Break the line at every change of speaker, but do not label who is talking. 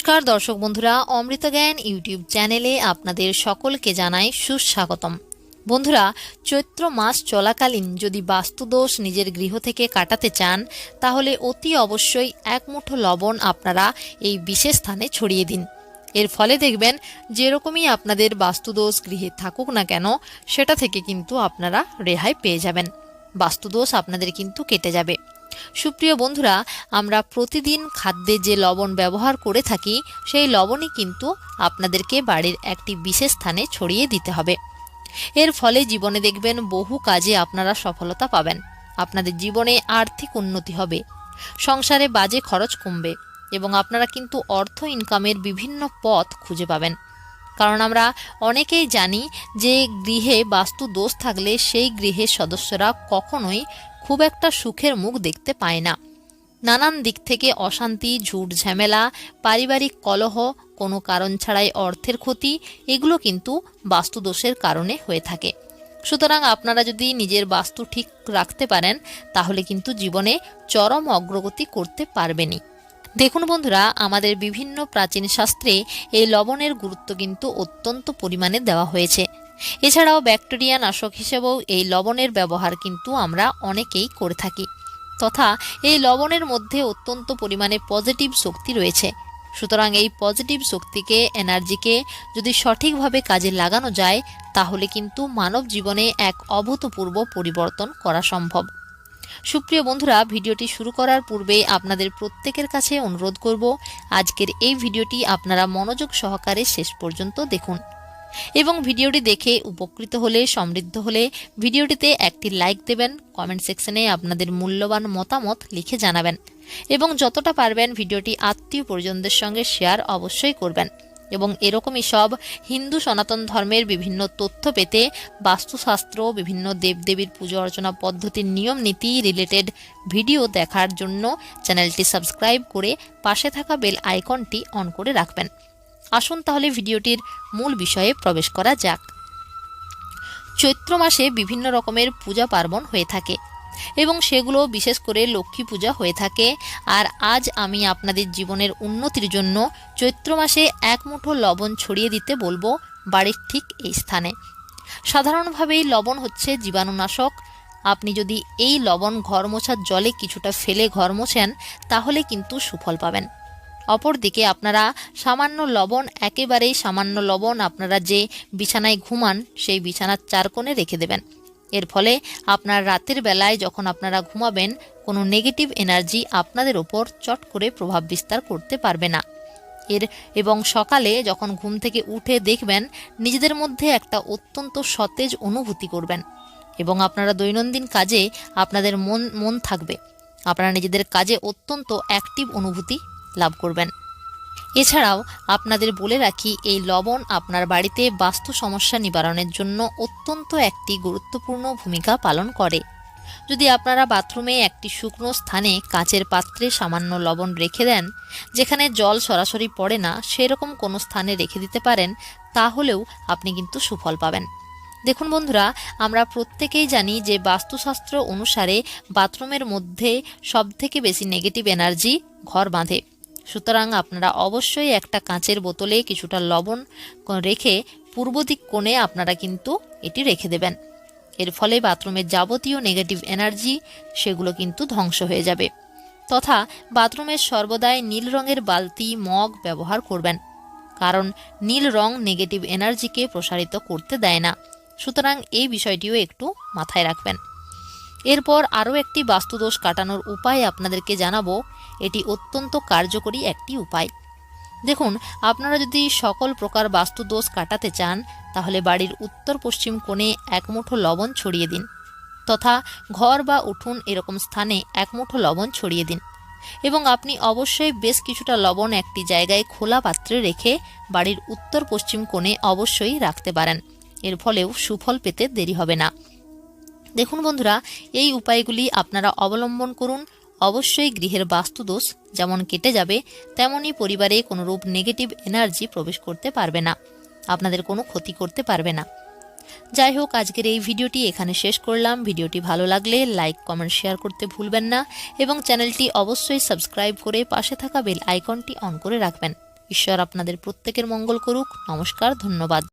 নমস্কার, দর্শক বন্ধুরা, অমৃত জ্ঞান ইউটিউব চ্যানেলে আপনাদের সকলকে জানাই সুস্বাগতম। বন্ধুরা, চৈত্র মাস চলাকালীন যদি বাস্তুদোষ নিজের গৃহ থেকে কাটাতে চান, তাহলে অতি অবশ্যই এক মুঠো লবণ আপনারা এই বিশেষ স্থানে ছড়িয়ে দিন। এর ফলে দেখবেন, যেরকমই আপনাদের বাস্তুদোষ গৃহে থাকুক না কেন, সেটা থেকে কিন্তু আপনারা রেহাই পেয়ে যাবেন। বাস্তুদোষ আপনাদের কিন্তু কেটে যাবে। সুপ্রিয় বন্ধুরা, আমরা প্রতিদিন খাদ্যে যে লবণ ব্যবহার করে থাকি, সেই লবণই কিন্তু আপনাদেরকে বাড়ির একটি বিশেষ স্থানে ছড়িয়ে দিতে হবে। এর ফলে জীবনে দেখবেন বহু কাজে আপনারা সফলতা পাবেন। আপনাদের জীবনে আর্থিক উন্নতি হবে, সংসারে বাজে খরচ কমবে এবং আপনারা কিন্তু অর্থ ইনকামের বিভিন্ন পথ খুঁজে পাবেন। কারণ আমরা অনেকেই জানি যে গৃহে বাস্তু দোষ থাকলে সেই গৃহের সদস্যরা কখনোই খুব একটা সুখের মুখ দেখতে পায় না। নানান দিক থেকে অশান্তি, ঝুট ঝামেলা, পারিবারিক কলহ, কোনো কারণ ছাড়াই অর্থের ক্ষতি, এগুলো কিন্তু বাস্তুদোষের কারণে হয়ে থাকে। সুতরাং আপনারা যদি নিজের বাস্তু ঠিক রাখতে পারেন, তাহলে কিন্তু জীবনে চরম অগ্রগতি করতে পারবেনই। দেখুন বন্ধুরা, আমাদের বিভিন্ন প্রাচীন শাস্ত্রে এই লবণের গুরুত্ব কিন্তু অত্যন্ত পরিমাণে দেওয়া হয়েছে। এছাড়াও ব্যাকটেরিয়া নাশক হিসেবেও এই লবণের ব্যবহার কিন্তু আমরা অনেকেই করে থাকি। তথা এই লবণের মধ্যে অত্যন্ত পরিমাণে পজিটিভ শক্তি রয়েছে। সুতরাং এই পজিটিভ শক্তিকে, এনার্জিকে যদি সঠিকভাবে কাজে লাগানো যায়, তাহলে কিন্তু মানব জীবনে এক অভূতপূর্ব পরিবর্তন করা সম্ভব। সুপ্রিয় বন্ধুরা, ভিডিওটি শুরু করার পূর্বে আপনাদের প্রত্যেকের কাছে অনুরোধ করব, আজকের এই ভিডিওটি আপনারা মনোযোগ সহকারে শেষ পর্যন্ত দেখুন এবং ভিডিওটি দেখে উপকৃত হলে, সমৃদ্ধ হলে ভিডিওটিতে একটি লাইক দেবেন কমেন্ট সেকশনে আপনাদের মূল্যবান মতামত লিখে জানাবেন এবং যতটা পারবেন ভিডিওটি আত্মীয় পরিজনদের সঙ্গে শেয়ার অবশ্যই করবেন। এবং এরকমই সব হিন্দু সনাতন ধর্মের বিভিন্ন তথ্য পেতে বাস্তুশাস্ত্র, বিভিন্ন দেবদেবীর পুজো অর্চনা পদ্ধতির নিয়ম নীতি রিলেটেড ভিডিও দেখার জন্য চ্যানেলটি সাবস্ক্রাইব করে পাশে থাকা বেল আইকনটি অন করে রাখবেন। আসুন তাহলে ভিডিওটির মূল বিষয়ে প্রবেশ করা যাক। চৈত্র মাসে বিভিন্ন রকমের পূজা পার্বণ হয়ে থাকে। এবং সেগুলো বিশেষ করে লক্ষ্মী পূজা হয়ে থাকে। আর আজ আমি আপনাদের জীবনের উন্নতির জন্য চৈত্র মাসে এক মুঠো লবণ ছড়িয়ে দিতে বলব বাড়ির ঠিক এই স্থানে। সাধারণভাবেই লবণ হচ্ছে জীবাণুনাশক। আপনি যদি এই লবণ ঘর মোছার জলে কিছুটা ফেলে ঘর মোছেন তাহলে কিন্তু সুফল পাবেন। অপরদিকে আপনারা সামান্য লবণ, একেবারেই সামান্য লবণ আপনারা যে বিছানায় ঘুমান, সেই বিছানার চার কোণে রেখে দেবেন। এর ফলে আপনার রাতের বেলায় যখন আপনারা ঘুমাবেন, কোনো নেগেটিভ এনার্জি আপনাদের ওপর চট করে প্রভাব বিস্তার করতে পারবে না। এর, এবং সকালে যখন ঘুম থেকে উঠে দেখবেন, নিজেদের মধ্যে একটা অত্যন্ত সতেজ অনুভূতি করবেন। এবং আপনারা দৈনন্দিন কাজে আপনাদের মন মন থাকবে। আপনারা নিজেদের কাজে অত্যন্ত অ্যাক্টিভ অনুভূতি লাভ করবেন। এছাড়াও আপনাদের বলে রাখি, এই লবণ আপনার বাড়িতে বাস্তু সমস্যা নিবারণের জন্য অত্যন্ত একটি গুরুত্বপূর্ণ ভূমিকা পালন করে। যদি আপনারা বাথরুমে একটি শুকনো স্থানে কাঁচের পাত্রে সামান্য লবণ রেখে দেন, যেখানে জল সরাসরি পড়ে না, সেরকম কোনো স্থানে রেখে দিতে পারেন, তাহলেও আপনি কিন্তু সুফল পাবেন। দেখুন বন্ধুরা, আমরা প্রত্যেকেই জানি যে বাস্তুশাস্ত্র অনুসারে বাথরুমের মধ্যে সবথেকে বেশি নেগেটিভ এনার্জি ঘর বাঁধে। সুতরাং আপনারা অবশ্যই একটা কাঁচের বোতলে কিছুটা লবণ রেখে পূর্ব দিক কোণে আপনারা কিন্তু এটি রেখে দেবেন। এর ফলে বাথরুমের যাবতীয় নেগেটিভ এনার্জি সেগুলো কিন্তু ধ্বংস হয়ে যাবে। তথা বাথরুমের সর্বদাই নীল রঙের বালতি, মগ ব্যবহার করবেন। কারণ নীল রং নেগেটিভ এনার্জিকে প্রসারিত করতে দেয় না। সুতরাং এই বিষয়টিও একটু মাথায় রাখবেন। এরপর আরও একটি বাস্তুদোষ কাটানোর উপায় আপনাদেরকে জানাব। এটি অত্যন্ত কার্যকরী একটি উপায়। দেখুন, আপনারা যদি সকল প্রকার বাস্তুদোষ কাটাতে চান, তাহলে বাড়ির উত্তর পশ্চিম কোণে এক মুঠো লবণ ছড়িয়ে দিন তথা ঘর বা উঠুন এরকম স্থানে এক মুঠো লবণ ছড়িয়ে দিন এবং আপনি অবশ্যই বেশ কিছুটা লবণ একটি জায়গায় খোলা পাত্রে রেখে বাড়ির উত্তর পশ্চিম কোণে অবশ্যই রাখতে পারেন। এর ফলেও সুফল পেতে দেরি হবে না। দেখুন বন্ধুরা, এই উপায়গুলি আপনারা অবলম্বন করুন। অবশ্যই গৃহের বাস্তুদোষ যেমন কেটে যাবে তেমনই পরিবারে কোনোরূপ নেগেটিভ এনার্জি প্রবেশ করতে পারবে না। আপনাদের কোনো ক্ষতি করতে পারবে না। যাই হোক, আজকের এই ভিডিওটি এখানে শেষ করলাম। ভিডিওটি ভালো লাগলে লাইক কমেন্ট শেয়ার করতে ভুলবেন না এবং চ্যানেলটি অবশ্যই সাবস্ক্রাইব করে পাশে থাকা বেল আইকনটি অন করে রাখবেন। ঈশ্বর আপনাদের প্রত্যেকের মঙ্গল করুক। নমস্কার, ধন্যবাদ।